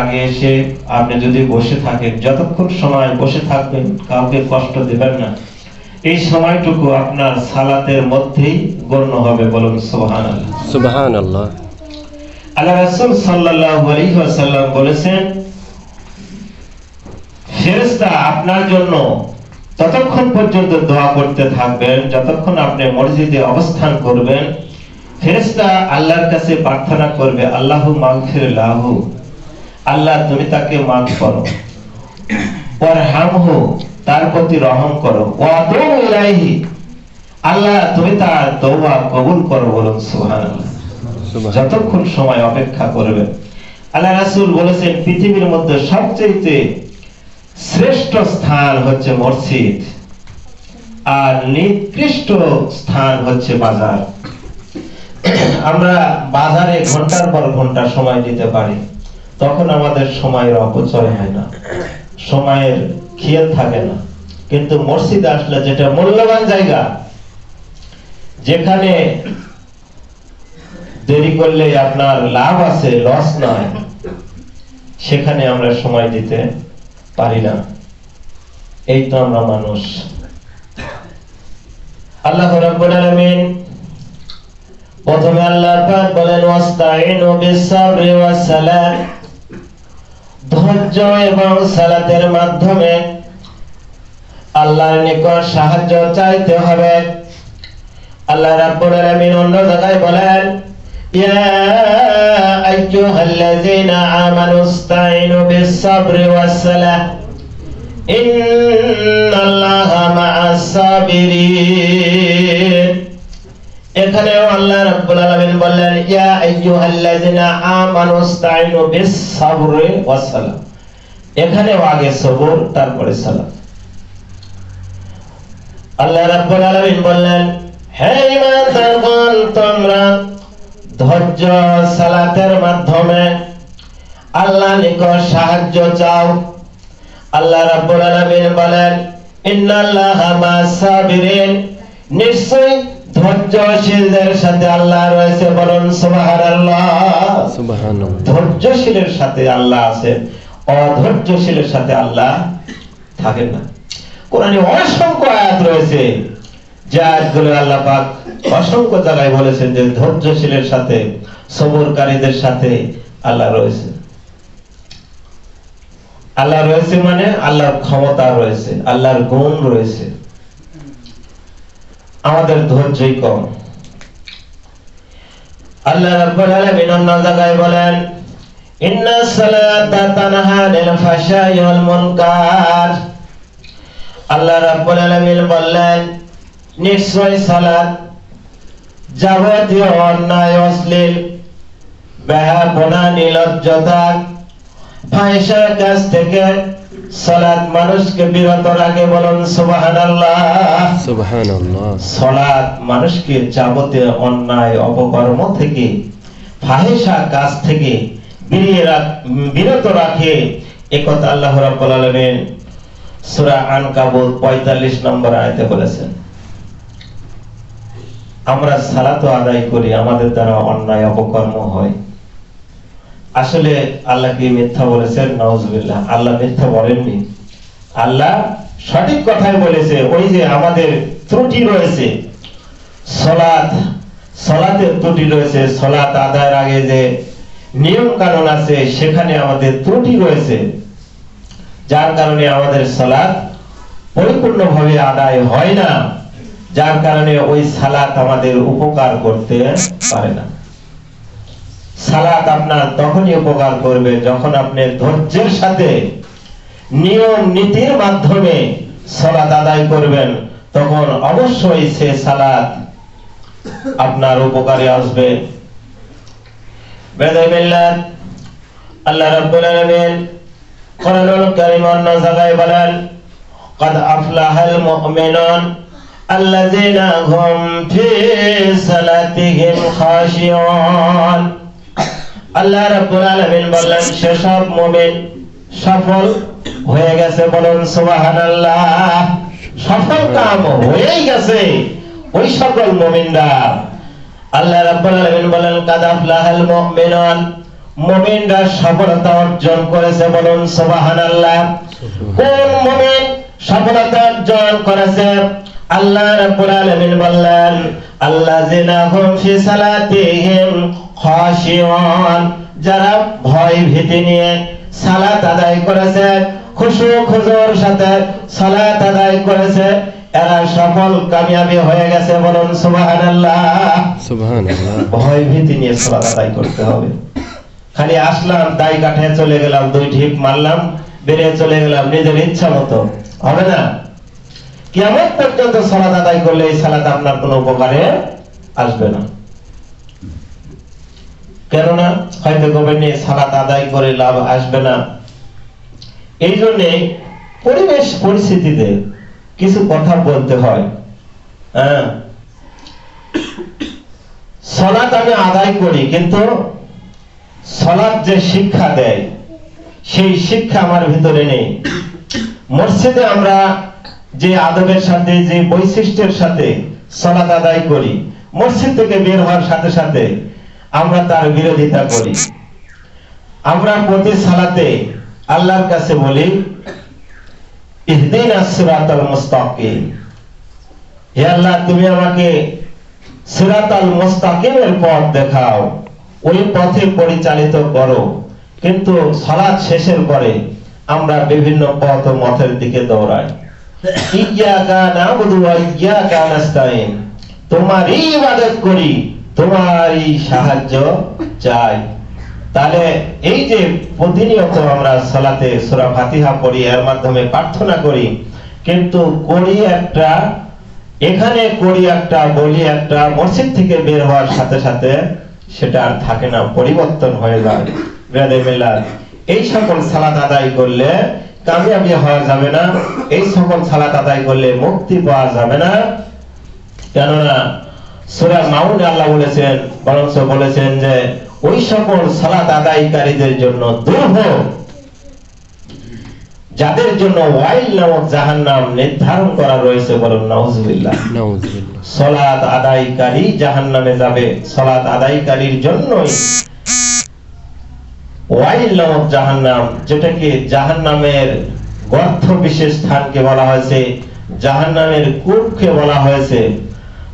আগে এসে আপনি যদি বসে থাকেন যতক্ষণ সময় বসে থাকবেন কাউকে কষ্ট দেবেন না। এই সময়টুকু আপনার সালাতের মধ্যেই গণ্য হবে বলুন সুবহানাল্লাহ। সুবহান আল্লাহ আল্লাহ রাসূল সাল্লাল্লাহু আলাইহি ওয়াসাল্লাম বলেছেন ফেরেশতা আপনার জন্য ততক্ষণ পর্যন্ত দোয়া করতে থাকবেন যতক্ষণ আপনি মসজিদে অবস্থান করবেন। ফেরেশতা আল্লাহর কাছে প্রার্থনা করবে আল্লাহু মাগফির লাহু। আল্লাহ তুমি তাকে মাফ করো। ওয়ারহামহু তার প্রতি রহম করো। ওয়াদু ইলাইহি আল্লাহ তুমি তার তওবা কবুল করো বলুন সুবহানাল্লাহ। যতক্ষণ সময় অপেক্ষা করবেন। আল্লাহ রাসূল বলেছেন পৃথিবীর মধ্যে সবচেয়ে শ্রেষ্ঠ স্থান হচ্ছে মসজিদ আর নিকৃষ্ট স্থান হচ্ছে বাজার। আমরা বাজারে ঘণ্টার পর ঘণ্টা সময় দিতে পারি। তখন আমাদের সময়ের অপচয় হয় না। সময়ের খেয়াল থাকে না। কিন্তু মসজিদে আসলে যেটা মূল্যবান জায়গা, যেখানে দেরি করলে আপনার লাভ আছে লস নয়, সেখানে আমরা সময় দিতে পারি না। এই তো আমরা মানুষ। আল্লাহ প্রথমে আল্লাহ বলেন ধৈর্য এবং সালাতের মাধ্যমে আল্লাহর নিকট সাহায্য চাইতে হবে। আল্লাহ রাব্বুল আলামিন অন্য জায়গায় বলেন, ইয়া আইয়ুহাল্লাযীনা আমানু ইসতাঈনু বিস-সাবরি ওয়াস-সালাহ, ইন্নাল্লাহা মা'আস সাবিরিন এখানেও আল্লাহ রাব্বুল আলামিন বললেন এখানেও আগে সবর, তারপরে সালাত। আল্লাহ রাব্বুল আলামিন বললেন, হে ঈমানদারগণ, তোমরা ধৈর্য সালাতের মাধ্যমে আল্লাহ নিকট সাহায্য চাও। আল্লাহ রাব্বুল আলামিন বলেন, ইন্নাল্লাহা মা'আস-সাবিরিন নিশ্চয় ধৈর্যশীলদের সাথে আল্লাহ রয়েছে বলুন সুবহানাল্লাহ। সুবহান ধৈর্যশীলের সাথে আল্লাহ আছেন অধৈর্যশীলের সাথে আল্লাহ থাকেন না। কোরআনে অসংখ্য আয়াত রয়েছে যে আয়াতগুলো আল্লাহ পাক অসংখ্য জায়গায় বলেছেন যে ধৈর্যশীলের সাথে সবরকারীদের সাথে আল্লাহ রয়েছে। আল্লাহ রয়েছে মানে আল্লাহর ক্ষমতা রয়েছে আল্লাহর গুণ রয়েছে। আমাদের ধৈর্যই কম। আল্লাহ রাব্বুল আলামিন অন্য জায়গায় বলেন, ইন্না সালাতা তানহা আনিল ফাহশাই ওয়াল মুনকার। আল্লাহ রাব্বুল আলামিন বললেন নিশ্চয় সালাত যাবতীয় অন্যায়, অশ্লীল বেহাপনা নির্লজ্জতা, ফাহিশার কাছ থেকে সালাত মানুষকে বিরত রাখে বলুন সুবহানাল্লাহ। সুবহান আল্লাহ সলাৎ মানুষকে যাবতীয় অন্যায় অপকর্ম থেকে ফাহেসা কাজ থেকে বিরত রাখে একথা আল্লাহ রাব্বুল আলামিন সূরা আনকাবুত 45 নম্বর আয়াতে বলেছেন। আমরা সালাত আদায় করি আমাদের দ্বারা অন্যায় অপকর্ম হয়। আসলে আল্লাহ কি মিথ্যা বলেছেন, নাউজুবিল্লাহ। আল্লাহ মিথ্যা বলেননি। আল্লাহ সঠিক কথাই বলেছে, ওই যে আমাদের ত্রুটি রয়েছে, সলাৎ, সলাতের ত্রুটি রয়েছে, সলাৎ আদায়ের আগে যে নিয়ম কানুন আছে, সেখানে আমাদের ত্রুটি রয়েছে। যার কারণে আমাদের সলাৎ পরিপূর্ণভাবে আদায় হয় না। যার কারণে ওই সালাত আমাদের উপকার করতে পারে না। সালাত আপনার তখনই উপকার করবে যখন আপনি ধৈর্যের সাথে নিয়ম নীতির মাধ্যমে সালাত আদায় করবেন তখন অবশ্যই সে সালাত আপনার উপকারে আসবে বেদাই মিল্লাত আল্লাহ রাব্বুল আলামিন কোরআনুল কারীম অন্য জায়গায় বলেন قد أفلح المؤمنون الذين هم في صلاتهم خاشعون আল্লাহ রাব্বুল আলামিন বললেন, সেসব মুমিন সফল হয়ে গেছে বলুন, সুবহানাল্লাহ। সফল কাম হয়েই গেছে ওই সকল মুমিনরা। আল্লাহ রাব্বুল আলামিন বলেন কাদ আফলাহাল মুমিনুন। মুমিনরা সফলতা অর্জন করেছে বলুন, সুবহানাল্লাহ। কোন মুমিন সফলতা অর্জন করেছে? আল্লাহ রাব্বুল আলামিন বললেন, আল্লাযিনা হুম ফি সালাতিহিম যারা ভয় ভীতি নিয়ে সালাত আদায় করেছে খুশু খুজুর সাথে সালাত আদায় করেছে এরা সফল কামিয়াবি হয়ে গেছে বলুন সুবহানাল্লাহ। সুবহানাল্লাহ। ভয় ভীতি নিয়ে সালাত আদায় করতে হবে। খালি আসলাম দাই কাঠে চলে গেলাম দুই ঢিপ মারলাম বেরিয়ে চলে গেলাম নিজের ইচ্ছা মতো। হবে না? কেমন পর্যন্ত সালাদ আদায় করলে এই সালাদ আপনার কোনো উপকারে আসবে না। কেননা হয়তো গোবেন্নে সালাত আদায় করে লাভ আসবে না। এই জন্যে পরিবেশ পরিস্থিতিতে কিছু কথা বলতে হয়। হ্যাঁ। সলাৎ আমি আদায় করি, কিন্তু সলাৎ যে শিক্ষা দেয়, সেই শিক্ষা আমার ভিতরে নেই। মসজিদে আমরা যে আদবের সাথে, যে বৈশিষ্ট্যের সাথে সলাৎ আদায় করি, মসজিদ থেকে বের হওয়ার সাথে সাথে আমরা তার বিরোধিতা করি। আমরা প্রতি সালাতে আল্লাহর কাছে বলি তুমি আমাকে পথ দেখাও। ওই পথে পরিচালিত করো। কিন্তু শেষের পরে আমরা বিভিন্ন পথ ও মতের দিকে দৌড়াই। নাস্তাইন তোমারই ইবাদত করি। তোমারই সাহায্য চাই। তাহলে এই যে প্রতিনিয়ত আমরা সালাতে সূরা ফাতিহা পড়ি, এর মাধ্যমে প্রার্থনা করি, কিন্তু করি একটা, এখানে করি একটা, বলি একটা, মসজিদ থেকে বের হওয়ার সাথে সাথে সেটা আর থাকে না, পরিবর্তন হয়ে যায়। বেদে মেলার এই সকল সালাত আদায় করলে কামিয়াবি হওয়া যাবে না, এই সকল সালাত আদায় করলে মুক্তি পাওয়া যাবে না। কেননা সুরা মাউন আল্লাহ বলেছেন বরঞ্চ বলেছেন যে ওই সকল সালাত আদায়কারীদের জন্য দুর্ভ যাদের জন্য ওয়াইল নামক জাহান নাম নির্ধারণ করা রয়েছে বলুন নাউজুবিল্লাহ। আদায়কারী জাহান নামে যাবে। সলাৎ আদায়কারীর জন্যই ওয়াইল নামক জাহান নাম যেটাকে জাহান নামের গর্থ বিশেষ স্থানকে বলা হয়েছে জাহান নামের কূপকে বলা হয়েছে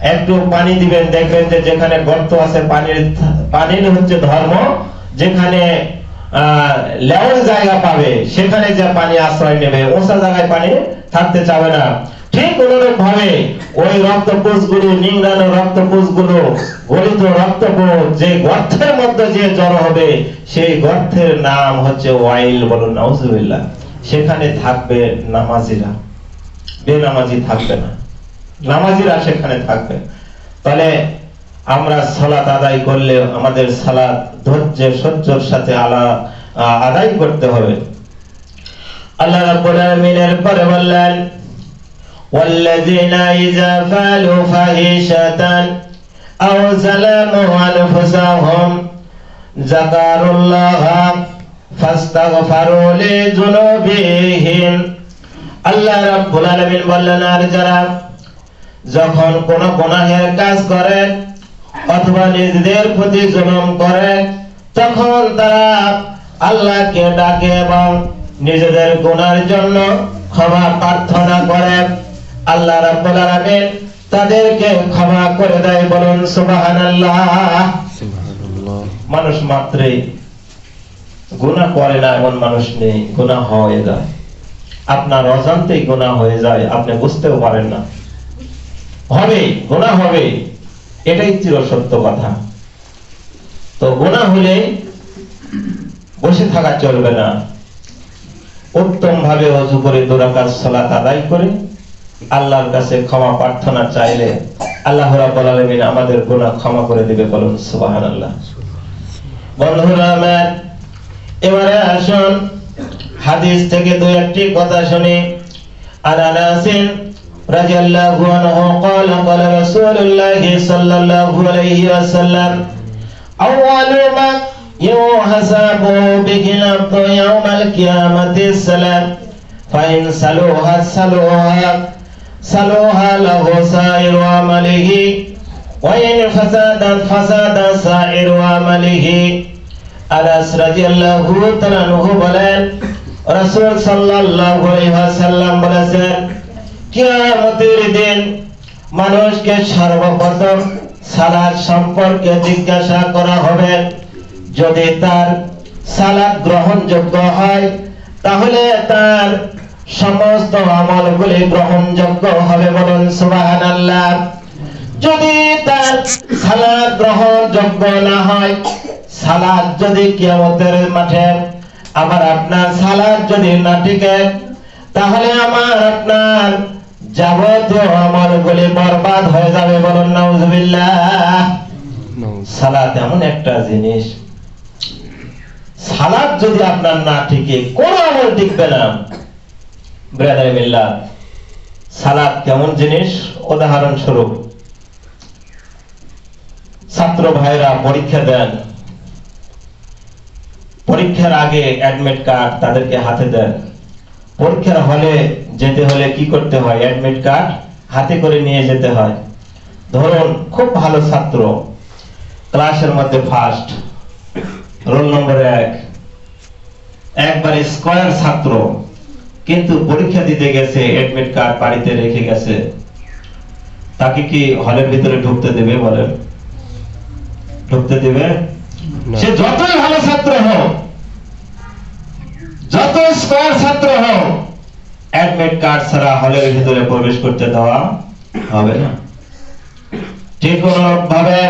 একটু পানি দিবেন, দেখবেন যে যেখানে গর্ত আছে, পানির পানির হচ্ছে ধর্ম, যেখানে জায়গা পাবে, সেখানে যে পানি আশ্রয় নেবে, ওসা জায়গায় পানি থাকতে চাবে না। ঠিক অনুরূপ ভাবে ওই গুলো যে গর্তের মধ্যে যে জড়ো হবে, সেই গর্তের নাম হচ্ছে ওয়াইল বলুন, নাউজুবিল্লাহ। সেখানে থাকবে নামাজিরা। বেনামাজি থাকবে না। নামাজিরা সেখানে থাকবে তাহলে আমরা সালাত আদায় করলে আমাদের সালাত ধৈর্যের সহ্যর সাথে আলা আ- আদায় করতে হবে আল্লাহ রাব্বুল আলামিনের পরে বললেন والذين إذا فعلوا فاحشة أو ظلموا أنفسهم ذكروا الله فاستغفروا لذنوبهم আল্লাহ রাব্বুল আলামিন বললেন আর যারা যখন কোন গুনাহের কাজ করে অথবা নিজেদের প্রতি জুলুম করে তখন তারা আল্লাহকে ডাকে এবং নিজেদের গুনার জন্য ক্ষমা প্রার্থনা করে। আল্লাহ রাব্বুল আলামিন তাদেরকে ক্ষমা করে দেয় বলুন সুবহানাল্লাহ। সুবহানাল্লাহ। মানুষ মাত্রই গুনাহ করে না এমন মানুষ নেই গুনাহ হয়ে যায়। আপনার অজান্তেই গুনাহ হয়ে যায় আপনি বুঝতেও পারেন না। হবে, গোনা হবে, এটাই চির সত্য কথা। তো গোনা হলে বসে থাকা চলবে না। উত্তম ভাবে অজু করে দোরাকার সালাত আদায় করে আল্লাহর কাছে ক্ষমা প্রার্থনা চাইলে আল্লাহ রাব্বুল আমাদের গুনাহ ক্ষমা করে দিবে বলুন সুবহানাল্লাহ। বন্ধুরা, এবারে হাদিস থেকে দুই একটি কথা শুনি। আর আনাসিন রাদিয়াল্লাহু আনহু قال قال رسول الله صلى الله عليه وسلم أول ما يحسب به العبد يوم القيامة السلام فإن سلوها سلوها سلوها له سائر عمله وإن فسادت فساد سائر عمله আনাস রাদিয়াল্লাহু তাআলা আনহু বলেন রাসূল সাল্লাল্লাহু আলাইহি ওয়াসাল্লাম বলেছেন কিয়ামতের দিন মানুষকে সর্বপ্রথম সালাত সম্পর্কে জিজ্ঞাসা করা হবে। যদি তার সালাত গ্রহণযোগ্য হয়, তাহলে তার সমস্ত আমলগুলি গ্রহণযোগ্য হবে বলুন সুবহানাল্লাহ। যদি তার সালাদ গ্রহণযোগ্য না হয়, সালাদ যদি কিয়ামতের মাঠে আবার আপনার সালাদ যদি না টিকে, তাহলে আমার আপনার যাবতীয় আমলগুলি বরবাদ হয়ে যাবে বলুন নাউজুবিল্লাহ। সালাত এমন একটা জিনিস। সালাদ যদি আপনার না টিকে কোন আমল টিকবে না। ব্রাদার মিল্লাত সালাদ কেমন জিনিস? উদাহরণ স্বরূপ ছাত্র ভাইরা পরীক্ষা দেন। পরীক্ষার আগে অ্যাডমিট কার্ড তাদেরকে হাতে দেন। পরীক্ষার হলে যেতে হলে কি করতে হয়? অ্যাডমিট কার্ড হাতে করে নিয়ে যেতে হয়। ধরুন খুব ভালো ছাত্র ক্লাসের মধ্যে ফার্স্ট রোল নম্বর এক একবারে স্কয়ার ছাত্র কিন্তু পরীক্ষা দিতে গেছে অ্যাডমিট কার্ড বাড়িতে রেখে গেছে। তাকে কি হলের ভিতরে ঢুকতে দেবে বলেন? ঢুকতে দেবে? সে যতই ভালো ছাত্র হোক যত স্কয়ার ছাত্র হোক অ্যাডমিট কার্ড ছাড়া হলের ভিতরে প্রবেশ করতে দেওয়া হবে না। ঠিক ভাবে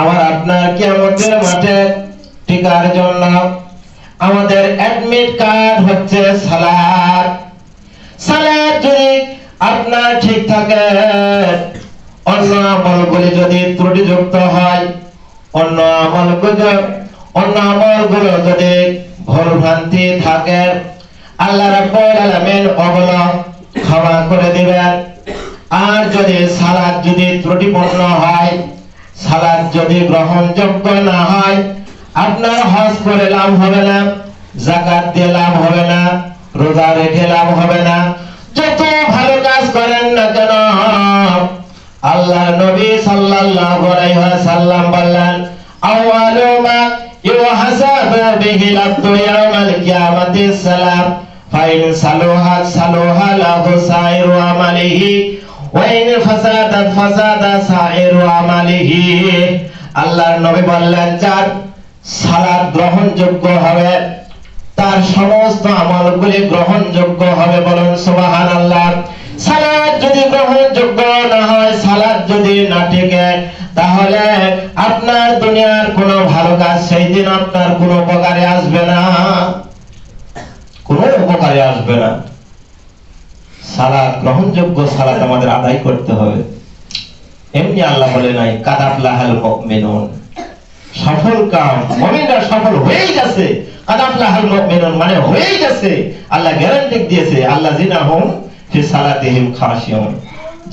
আমার আপনার কিয়ামতের মাঠে টিকার জন্য আমাদের অ্যাডমিট কার্ড হচ্ছে সালাদ। সালাদ যদি আপনার ঠিক থাকে, অন্য আমলগুলি যদি ত্রুটিযুক্ত হয়, অন্য আমলগুলো অন্য আমলগুলো যদি ভুল ভ্রান্তি থাকে আল্লাহ রাব্বুল আলামিন ওগুলো ক্ষমা করে দিবেন। আর যদি সালাদ যদি ত্রুটিপূর্ণ হয়, সালাদ যদি গ্রহণযোগ্য না হয়, আপনার হজ করে লাভ হবে না, জাকাত দিয়ে লাভ হবে না, রোজা রেখে লাভ হবে না। যত ভালো কাজ করেন না কেন আল্লাহ নবী সাল্লাল্লাহু আলাইহি ওয়াসাল্লাম বললেন আওয়ালু মা ইউহাসাবু বিহিল আবদু ইয়াউমাল কিয়ামাতিস সালাম। ফাইন সালুহা সালুহা লাহু সাইরু আমালিহি ওয়াইন ফাসাদাত ফাসাদা সাইরু আমালিহি আল্লাহর নবী বললেন, যার সালাত গ্রহণযোগ্য হবে, তার সমস্ত আমলগুলি গ্রহণযোগ্য হবে বলুন সুবহানাল্লাহ। সালাত যদি গ্রহণযোগ্য না হয় সালাত যদি না টিকে, তাহলে আপনার দুনিয়ার কোনো ভালো কাজ সেই দিন আপনার কোনো উপকারে আসবে না। কোনো উপকারে আসবে না। গ্রহণযোগ্য আমাদের আদায় করতে হবে। এমনি আল্লাহ বলে নাই মুমিনুন। সফল কাম, মুমিনরা সফল হয়েই গেছে। মুমিনুন মানে হয়েই গেছে। আল্লাহ গ্যারান্টি দিয়েছে আল্লাহ জিনা হুম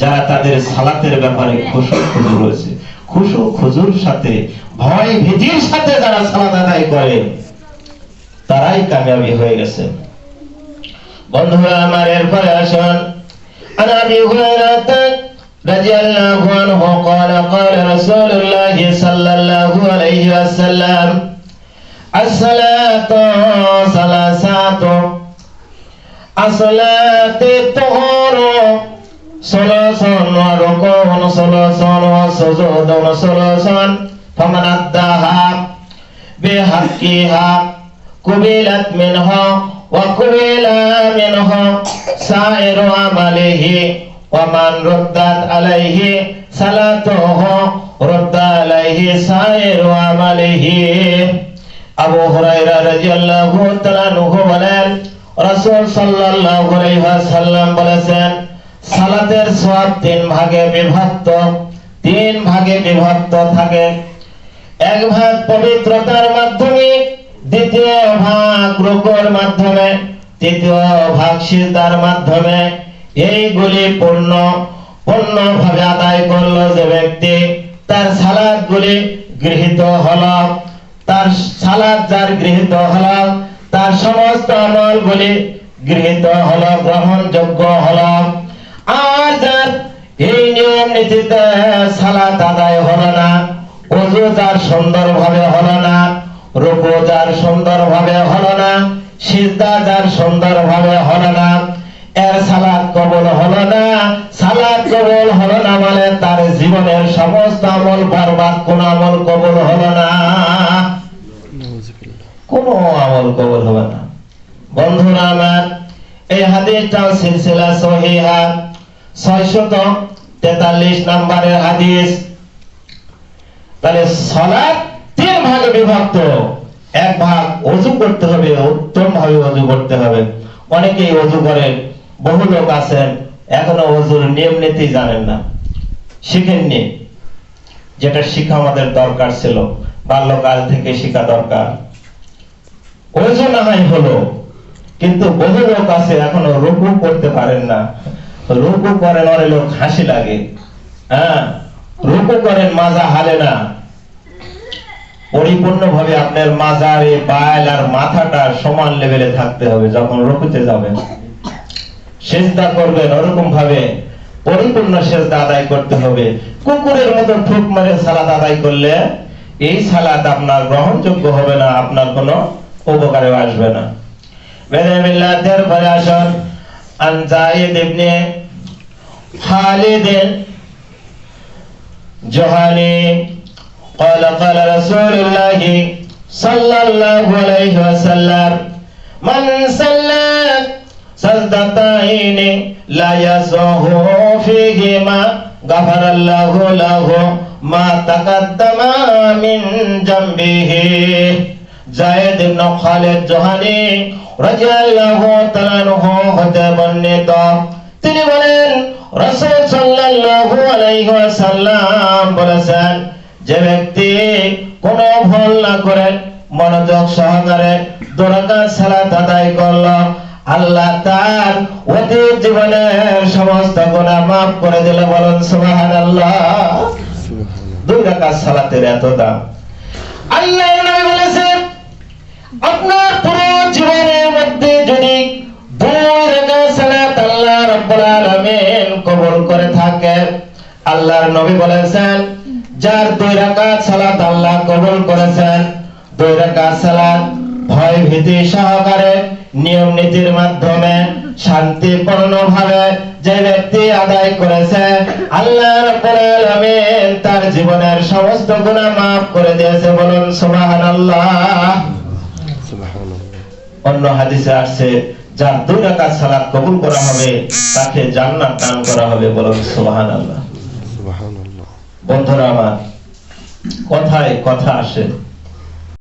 যারা তাদের সালাতের ব্যাপারে খুশু খুজুর রয়েছে। খুশু খুজুর সাথে ভয় ভীতির সাথে যারা সালাত আদায় করে, তারাই কামিয়াবি হয়ে গেছে। বন্ধুরা আমার এরপরে আসুন عن ابي هريره رضي الله عنه قال قال رسول الله صلى الله عليه وسلم الصلاة ثلاثات الصلاة الطهور ثلاث وركوع ثلاث وسجود ثلاث فمن أداها بحقها قبلت منه وقبل منه سائر عمله ومن ردت عليه صلاته رد عليه سائر عمله আবু হুরায়রা রাদিয়াল্লাহু তাআলা আনহু বলেন রাসূল সাল্লাল্লাহু আলাইহি ওয়াসাল্লাম বলেছেন সালাতের সওয়াব তিন ভাগে বিভক্ত তিন ভাগে বিভক্ত থাকে এক ভাগ পবিত্রতার মাধ্যমে দ্বিতীয় ভাগ রুকুর মাধ্যমে, তৃতীয় ভাগ সিজদার মাধ্যমে। এইগুলি পূর্ণ, পূর্ণভাবে আদায় করল যে ব্যক্তি, তার সালাদ গুলি গৃহীত হলো। তার সালাদ যার গৃহীত হলো, তার সমস্ত আমল গুলি গৃহীত হলো, গ্রহণযোগ্য হলো। আর যার এই নিয়ম নীতিতে সালাত আদায় হলো না, অজু যার সুন্দরভাবে হলো না রুকু যার সুন্দরভাবে হলো না সিজদা যার সুন্দরভাবে হলো না, এর সালাদ কবুল হলো না, সালাদ কবুল হলো না মানে তার জীবনের সমস্ত আমল বরবাদ, কোন আমল কবুল হলো না। কোনো আমল কবুল হবে না। বন্ধুরা আমার, এই হাদিসটা সিলসিলা সহিহা। ছয়শত তেতাল্লিশ নম্বরের হাদিস। তাহলে সলাৎ তিন ভাগে বিভক্ত। এক ভাগ অজু করতে হবে, উত্তম ভাবে অজু করতে হবে। অনেকেই অজু করেন, বহু লোক আছেন, এখনও অজুর নিয়ম নীতি জানেন না। শিখেননি, যেটা শিখা আমাদের দরকার ছিল, বাল্যকাল থেকে শিখা দরকার। অজু না হলো, কিন্তু বহু লোক আছে, এখনও রুকু করতে পারেন না। রুকু করেন, অনেক লোক হাসি লাগে। হ্যাঁ রুকু করেন, মাজা হালে না। পরিপূর্ণভাবে আপনার মাজারে বায়াল আর মাথাটা সমান লেভেলে থাকতে হবে যখন রুকুতে যাবেন। সেজদা করবেন ওরকম ভাবে পরিপূর্ণ সেজদা আদায় করতে হবে। কুকুরের মতো ঠুক মেরে সালাদ আদায় করলে এই সালাদ আপনার গ্রহণযোগ্য হবে না, আপনার কোনো উপকারে আসবে না। বেদামিল্লাদের ঘরে আসুন আন Zaid ibn Khalid Juhani قال قال رسول الله صلى الله عليه وسلم من صلى سجدتين لا يسوه فيهما غفر الله له ما تقدم من جنبه Zaid ibn Khalid Juhani রাদিয়াল্লাহু তাআলা আনহু হতে বর্ণিত তিনি বলেন রাসূল সাল্লাল্লাহু আলাইহি ওয়াসাল্লাম বলেছেন যে ব্যক্তি কোনো ভুল না করে মনোযোগ সহকারে দুরাকাত সালাত আদায় করল, আল্লাহ তার অতীত জীবনের সমস্ত গুনাহ মাফ করে দিলে বলেন, সুবহানাল্লাহ। দুই রাকাত সালাতের এত দাম। আল্লাহ নবী বলেছেন, আপনার পুরো জীবনের মধ্যে যদি দুই রাকাত সালাত আল্লাহ রাব্বুল আলামিন কবুল করে থাকে, আল্লাহর নবী বলেছেন যার দুই রাকাত সালাত আল্লাহ কবুল করেছেন, দুই রাকাত সালাত ভয় ভীতি সহকারে নিয়ম নীতির মাধ্যমে শান্তিপূর্ণ ভাবে যে ব্যক্তি আদায় করেছে, আল্লাহ রাব্বুল তার জীবনের সমস্ত গুনাহ মাফ করে দিয়েছে। বলুন, সুবহানাল্লাহ। অন্য হাদিসে আসছে, যার দুই রাকাত সালাত কবুল করা হবে, তাকে জান্নাত দান করা হবে। বলুন, সুবহানাল্লাহ। বন্ধুরা আমার কথায় কথা আসে।